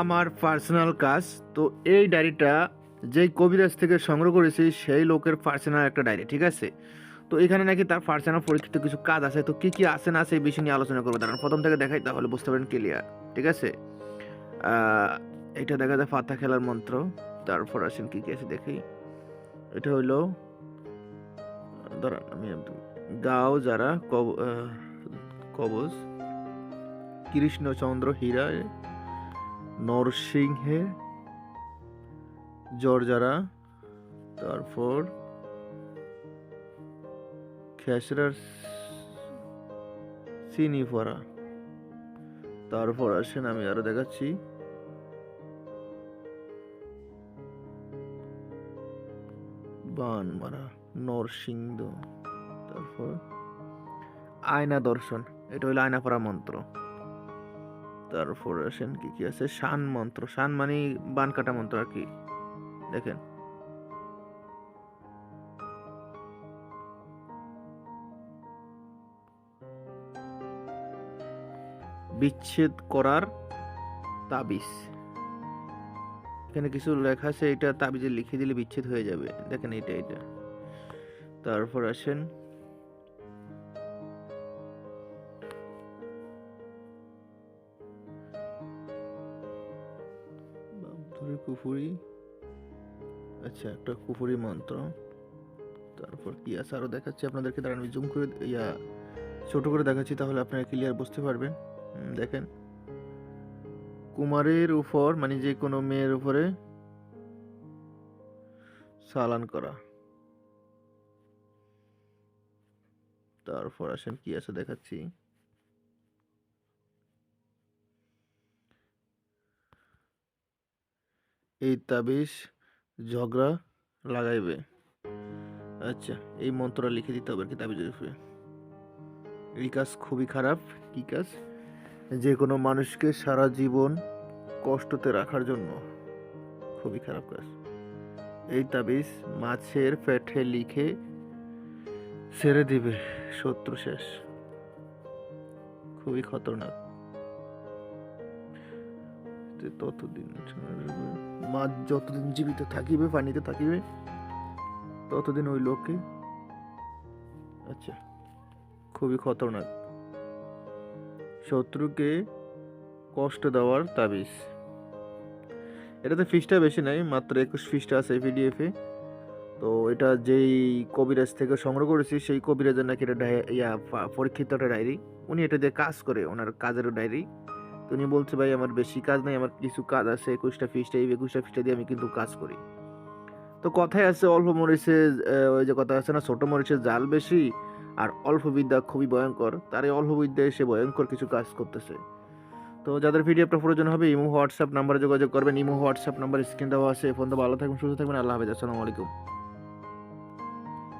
আমার পার্সোনাল কাজ। তো এই ডায়েরিটা যেই কবিরাজ থেকে সংগ্রহ করেছি, সেই লোকের পার্সোনাল একটা ডায়েরি ঠিক আছে? তো এখানে নাকি তার পার্সোনাল পরীক্ষিত কিছু কাজ আছে। তো কি কি আছে না সেই বিষয় নিয়ে আলোচনা করব। দাঁড়ান, প্রথম থেকে দেখাই, তাহলে বুঝতে পারেন ক্লিয়ার ঠিক আছে? এটা দেখা যায় ফাতা খেলার মন্ত্র। তারপর আসেন কি কি আছে দেখি। এটা হইল, দাঁড়ান, আমি গাও, যারা কবজ, কৃষ্ণচন্দ্র হীরা নরসিংহে, জর্জারা, তারপর খেসরার সিনিফারা। তারপর আসেন আমি আরও দেখাচ্ছি। বানমারা নরসিংহ তারপর আয়না দর্শন, এটা হলো আয়না পড়া মন্ত্র। তারপর আসেন কি কি আছে? শান মন্ত্র। শান মানে বান কাটা মন্ত্র আর কি? দেখেন। বিচ্ছেদ করার তাবিজ। এখানে কিছু লেখা আছে, এটা তাবিজে লিখে দিলে বিচ্ছেদ হয়ে যাবে। দেখেন এটা এটা তারপর আসেন ধরে কুফুরি। আচ্ছা একটা কুফুরি মন্ত্র। তারপর কি আছে? আরও দেখাচ্ছি আপনাদেরকে। দাঁড়ান, আমি জুম করে, ইয়া, ছোট করে দেখাচ্ছি তাহলে আপনারা ক্লিয়ার বুঝতে পারবেন। দেখেন। কুমারের উপর মানে যে কোনো মেয়ের উপরে সালান করা। তারপর আসেন, কি আছে দেখাচ্ছি? এই তাবিজ ঝগড়া লাগাইবে। আচ্ছা এই মন্ত্রটা লিখে দিতে হবে আর কি তাবিজের উপরে। এই কাজ খুবই খারাপ, কি কাজ? যে কোনো মানুষকে সারা জীবন কষ্টতে রাখার জন্য খুবই খারাপ কাজ। এই তাবিজ মাছের পেটে লিখে ছেড়ে দিবে শত্রু শেষ। খুবই খতরনাক। তো ততদিন মাছ যতদিন জীবিত থাকিবে পানিতে থাকিবে, ততদিন ওই লোককে আচ্ছা খুবই খতরনাক। শত্রুকে কষ্ট দেওয়ার তাবিজ। এটাতে ফিসটা বেশি নাই, মাত্র একুশ ফিসটা আছে পিডিএফে তো এটা যেই কবিরাজ থেকে সংগ্রহ করেছি, সেই কবিরাজের নাকি এটা ইয়া একটা ডায়েরি। উনি এটা দিয়ে কাজ করে, ওনার কাজের ডায়েরি। উনি বলছে, ভাই, আমার বেশি কাজ নাই, আমার কিছু কাজ আছে, একুশটা ফিসটা, এই একুশটা ফিসটা দিয়ে আমি কিন্তু কাজ করি। তো কথায় আছে, অল্প মরিচে ওই যে কথা আছে না, ছোটো মরিচের জাল বেশি আর অল্প বিদ্যা খুবই ভয়ঙ্কর। তার এই অল্প বিদ্যায় সে ভয়ঙ্কর কিছু কাজ করতেছে। তো যাদের পিডিএফটা প্রয়োজন হবে, ইমো, হোয়াটসঅ্যাপ নাম্বারে যোগাযোগ করবেন। ইমো, হোয়াটসঅ্যাপ নাম্বার স্ক্রিন দেওয়া আছে। ফোন তো ভালো থাকবেন, সুস্থ থাকবেন। আল্লাহ হাফেজ। আসসালামু আলাইকুম।